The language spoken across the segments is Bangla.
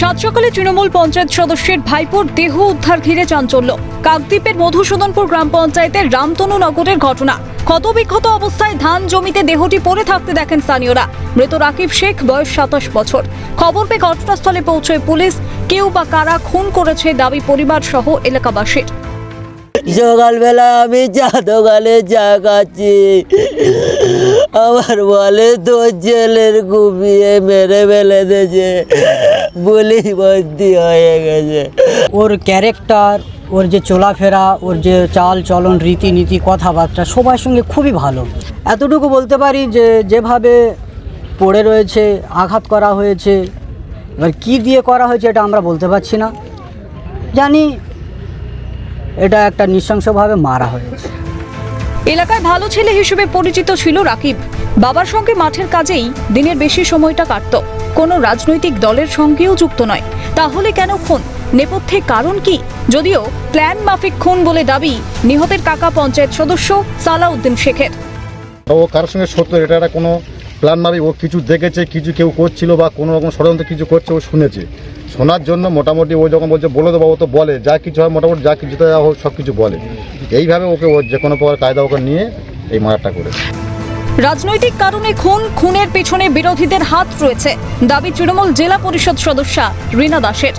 সাত সকালে তৃণমূল পঞ্চায়েত সদস্যের ভাইপোর দেহ উদ্ধার ঘিরে চাঞ্চল্য। কাকদ্বীপের মধুসূদনপুর গ্রাম পঞ্চায়েতের রামতনু নগরের ঘটনা। ক্ষতবিক্ষত অবস্থায় ধান জমিতে দেহটি পড়ে থাকতে দেখেন স্থানীয়রা। মৃত রাকিব শেখ, বয়স সাতাশ বছর। খবর পেয়ে ঘটনাস্থলে পৌঁছয় পুলিশ। কেউ বা কারা খুন করেছে দাবি পরিবার সহ এলাকাবাসীর। সকালবেলা আমি চা দোকানে খাচ্ছি। আমার বলে, তোর ছেলের কুপিয়ে মেরে ফেলে দিয়েছে বলি ভর্তি হয়ে গেছে। ওর ক্যারেক্টার ওর যে চলাফেরা, ওর যে চাল চলন রীতিনীতি কথাবার্তা সবার সঙ্গে খুবই ভালো। এতটুকু বলতে পারি যে, যেভাবে পড়ে রয়েছে, আঘাত করা হয়েছে, এবার কী দিয়ে করা হয়েছে এটা আমরা বলতে পারছি না। জানি এটা একটা নৃশংসভাবে মারা হয়েছে। এলাকায় ভালো ছেলে হিসেবে পরিচিত ছিল রাকিব। বাবার সঙ্গে মাঠের কাজেই দিনের বেশি সময়টা কাটত। কোনো রাজনৈতিক দলের সঙ্গেও যুক্ত নয়। তাহলে কেন খুন? নেপথ্যে কারণ কি? যদিও প্ল্যান মাফিক খুন বলে দাবি নিহতের কাকা পঞ্চায়েত সদস্য সালাউদ্দিন শেখের। ও কারোর সঙ্গে সত্য? এটা একটা কোনো প্ল্যান মাবি ও কিছু দেখেছে কিছু কেউ করছিল বা কোনো রকম ষড়যন্ত্র কিছু করছে ও শুনেছে। শোনার জন্য মোটামুটি ও যখন বলছে বলে দেবো ও তো বলে যা কিছু হয় মোটামুটি যা কিছু হোক সব কিছু বলে। এইভাবে ওকে ও যে কোনো প্রকার কায়দা ওকে নিয়ে এই মারাটা করেছে। রাজনৈতিক কারণে খুন খুনের পেছনে বিরোধীদের হাত রয়েছে। দাবি তৃণমূল জেলা পরিষদ সদস্যা রীনা দাসের।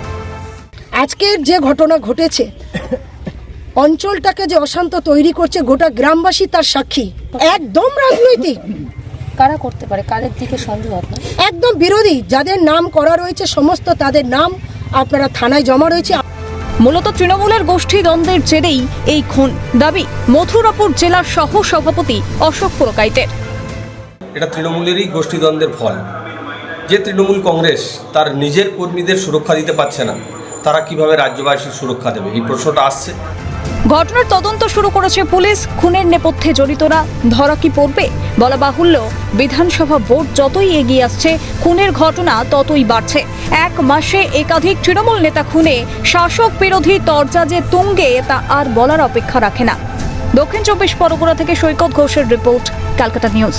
আজকের যে ঘটনা ঘটেছে অঞ্চলটাকে যে অশান্ত তৈরি করছে গোটা গ্রামবাসী তার সাক্ষী। একদম রাজনৈতিক। কারা করতে পারে? কাদের দিকে সন্দেহ আপনার? একদম বিরোধী। যাদের নাম করা রয়েছে সমস্ত তাদের নাম আপনারা থানায় জমা রয়েছে। মূলত তৃণমূলের গোষ্ঠী দ্বন্দ্বের জেরেই এই খুন দাবি মথুরাপুর জেলার সহ সভাপতি অশোক পুরকাইতের। এটা তৃণমূলেরই গোষ্ঠীদ্বন্দ্বের ফল। যে তৃণমূল কংগ্রেস তার নিজের কর্মীদের সুরক্ষা দিতে পারছে না তারা কীভাবে রাজ্যবাসীর সুরক্ষা দেবে? এই প্রশ্নটা আসছে। ঘটনার তদন্ত শুরু করেছে পুলিশ। খুনের নেপথ্যে জড়িতরা ধরা কি পড়বে? বলা বাহুল্য, বিধানসভা ভোট যতই এগিয়ে আসছে, খুনের ঘটনা ততই বাড়ছে। এক মাসে একাধিক তৃণমূল নেতা খুনে, শাসক বিরোধী তরজা যে তুঙ্গে, তা আর বলার অপেক্ষা রাখে না। দক্ষিণ চব্বিশ পরগনা থেকে সৈকত ঘোষের রিপোর্ট, ক্যালকাটা নিউজ।